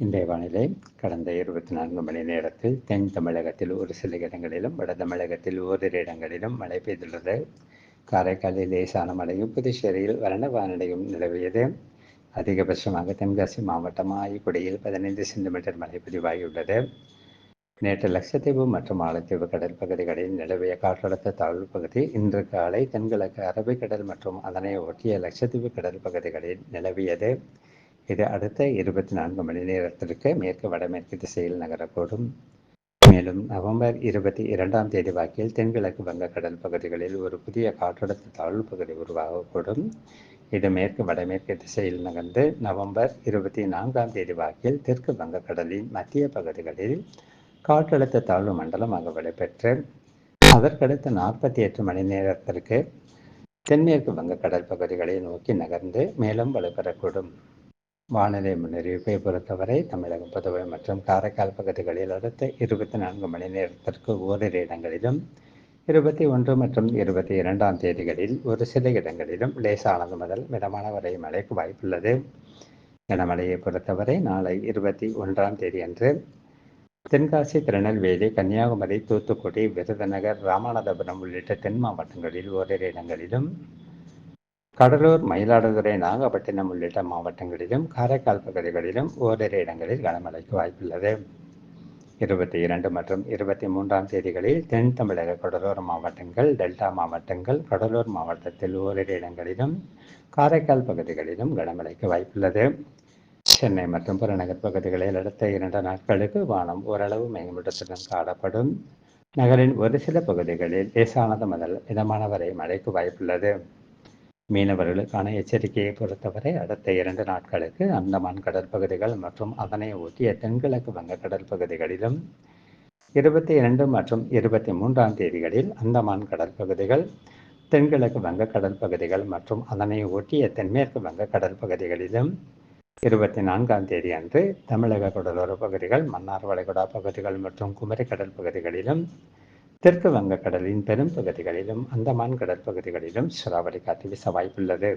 இன்றைய வானிலை கடந்த இருபத்தி நான்கு மணி நேரத்தில் தென் தமிழகத்தில் ஒரு சில இடங்களிலும் வட தமிழகத்தில் ஓரிரு இடங்களிலும் மழை பெய்துள்ளது. காரைக்காலில் லேசான மழையும் புதுச்சேரியில் வறண்ட வானிலையும் நிலவியது. அதிகபட்சமாக தென்காசி மாவட்டம் ஆயிக்குடியில் பதினைந்து சென்டிமீட்டர் மழை பதிவாகியுள்ளது. நேற்று லட்சத்தீவு மற்றும் ஆலத்தீவு கடல் பகுதிகளில் நிலவிய காற்றழுத்த தாழ்வு பகுதி இன்று காலை தென்கிழக்கு அரபிக்கடல் மற்றும் அதனை ஒட்டிய லட்சத்தீவு கடல் பகுதிகளில் நிலவியது. இது அடுத்த இருபத்தி நான்கு மணி நேரத்திற்கு மேற்கு வடமேற்கு திசையில் நகரக்கூடும். மேலும் நவம்பர் இருபத்தி இரண்டாம் தேதி வாக்கில் தென்கிழக்கு வங்கக்கடல் பகுதிகளில் ஒரு புதிய காற்றழுத்த தாழ்வு பகுதி உருவாகக்கூடும். இது மேற்கு வடமேற்கு திசையில் நகர்ந்து நவம்பர் இருபத்தி நான்காம் தேதி வாக்கில் தெற்கு வங்கக்கடலின் மத்திய பகுதிகளில் காற்றழுத்த தாழ்வு மண்டலமாக வலுப்பெற்று அதற்கடுத்த நாற்பத்தி எட்டு மணி நேரத்திற்கு தென்மேற்கு வங்கக்கடல் பகுதிகளை நோக்கி நகர்ந்து மேலும் வலுப்பெறக்கூடும். வானிலை முன்னறிவிப்பை பொறுத்தவரை தமிழகம் புதுவை மற்றும் காரைக்கால் பகுதிகளில் அடுத்த இருபத்தி நான்கு மணி நேரத்திற்கு ஓரிரு இடங்களிலும் இருபத்தி ஒன்று மற்றும் இருபத்தி இரண்டாம் தேதிகளில் ஒரு சில இடங்களிலும் லேசானது முதல் மிதமான வரை மழைக்கு வாய்ப்புள்ளது. கனமழையை பொறுத்தவரை நாளை இருபத்தி ஒன்றாம் தேதி அன்று தென்காசி திருநெல்வேலி கன்னியாகுமரி தூத்துக்குடி விருதுநகர் ராமநாதபுரம் உள்ளிட்ட தென் மாவட்டங்களில் ஓரிரு இடங்களிலும் கடலூர் மயிலாடுதுறை நாகப்பட்டினம் உள்ளிட்ட மாவட்டங்களிலும் காரைக்கால் பகுதிகளிலும் ஓரிரு இடங்களில் கனமழைக்கு வாய்ப்புள்ளது. இருபத்தி இரண்டு மற்றும் இருபத்தி மூன்றாம் தேதிகளில் தென் தமிழக கடலோர மாவட்டங்கள் டெல்டா மாவட்டங்கள் கடலூர் மாவட்டத்தில் ஓரிரு இடங்களிலும் காரைக்கால் பகுதிகளிலும் கனமழைக்கு வாய்ப்புள்ளது. சென்னை மற்றும் புறநகர் பகுதிகளில் அடுத்த இரண்டு நாட்களுக்கு வானம் ஓரளவு மேம்படுத்துடன் காணப்படும். நகரின் ஒரு சில பகுதிகளில் லேசானது முதல் மிதமான வரை மழைக்கு வாய்ப்புள்ளது. மீனவர்களுக்கான எச்சரிக்கையை பொறுத்தவரை அடுத்த இரண்டு நாட்களுக்கு அந்தமான் கடற்பகுதிகள் மற்றும் அதனை ஒட்டிய தென்கிழக்கு வங்க பகுதிகளிலும் இருபத்தி இரண்டு மற்றும் இருபத்தி மூன்றாம் தேதிகளில் அந்தமான் கடல் பகுதிகள் தென்கிழக்கு வங்க கடற்பகுதிகள் மற்றும் அதனை ஒட்டிய தென்மேற்கு வங்க கடற்பகுதிகளிலும் இருபத்தி நான்காம் தேதி அன்று தமிழக கடலோர பகுதிகள் மன்னார் வளைகுடா பகுதிகள் மற்றும் குமரி கடல் பகுதிகளிலும் தெற்கு வங்கக்கடலின் பெரும் பகுதிகளிலும் அந்தமான் கடல் பகுதிகளிலும் சூறாவளி காற்று வீச வாய்ப்புள்ளது